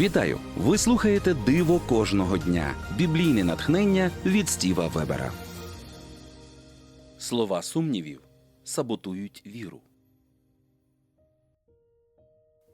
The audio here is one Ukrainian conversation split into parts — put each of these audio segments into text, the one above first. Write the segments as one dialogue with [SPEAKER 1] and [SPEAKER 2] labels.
[SPEAKER 1] Вітаю! Ви слухаєте Диво кожного дня. Біблійне натхнення від Стіва Вебера. Слова сумнівів саботують віру.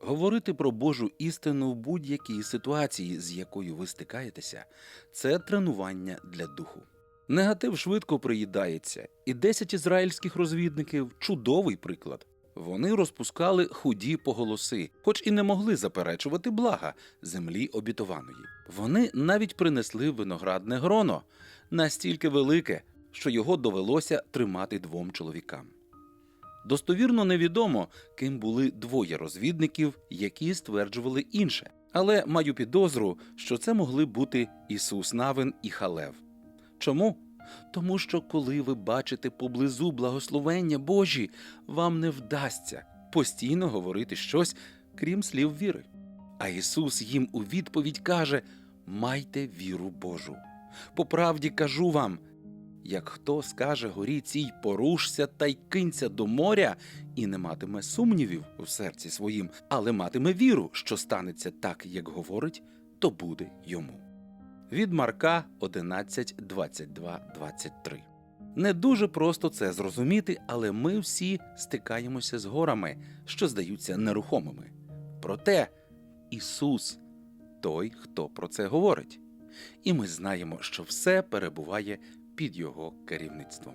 [SPEAKER 1] Говорити про Божу істину в будь-якій ситуації, з якою ви стикаєтеся, це тренування для духу. Негатив швидко приїдається, і 10 ізраїльських розвідників чудовий приклад. Вони розпускали худі поголоси, хоч і не могли заперечувати блага землі обітованої. Вони навіть принесли виноградне гроно настільки велике, що його довелося тримати двом чоловікам. Достовірно невідомо, ким були двоє розвідників, які стверджували інше, але маю підозру, що це могли бути Ісус Навин і Халев. Чому? Тому що коли ви бачите поблизу благословення Божі, вам не вдасться постійно говорити щось, крім слів віри. А Ісус їм у відповідь каже: Майте віру Божу. По правді кажу вам, як хто скаже горі цій порушся та й кинься до моря, і не матиме сумнівів у серці своїм, але матиме віру, що станеться так, як говорить, то буде йому. Від Марка 11, 22, 23. Не дуже просто це зрозуміти, але ми всі стикаємося з горами, що здаються нерухомими. Проте Ісус той, хто про це говорить. І ми знаємо, що все перебуває під Його керівництвом.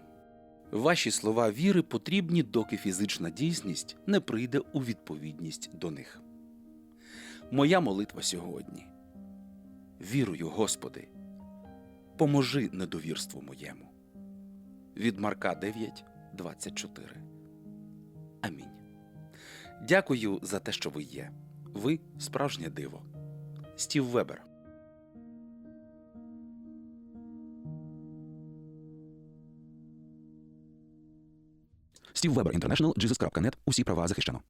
[SPEAKER 1] Ваші слова віри потрібні, доки фізична дійсність не прийде у відповідність до них. Моя молитва сьогодні. Вірую, Господи, поможи недовірству моєму. Від Марка 9, 24. Амінь. Дякую за те, що ви є. Ви справжнє диво. Стів Вебер. Стів Вебер Інтернешнл. Усі права захищено.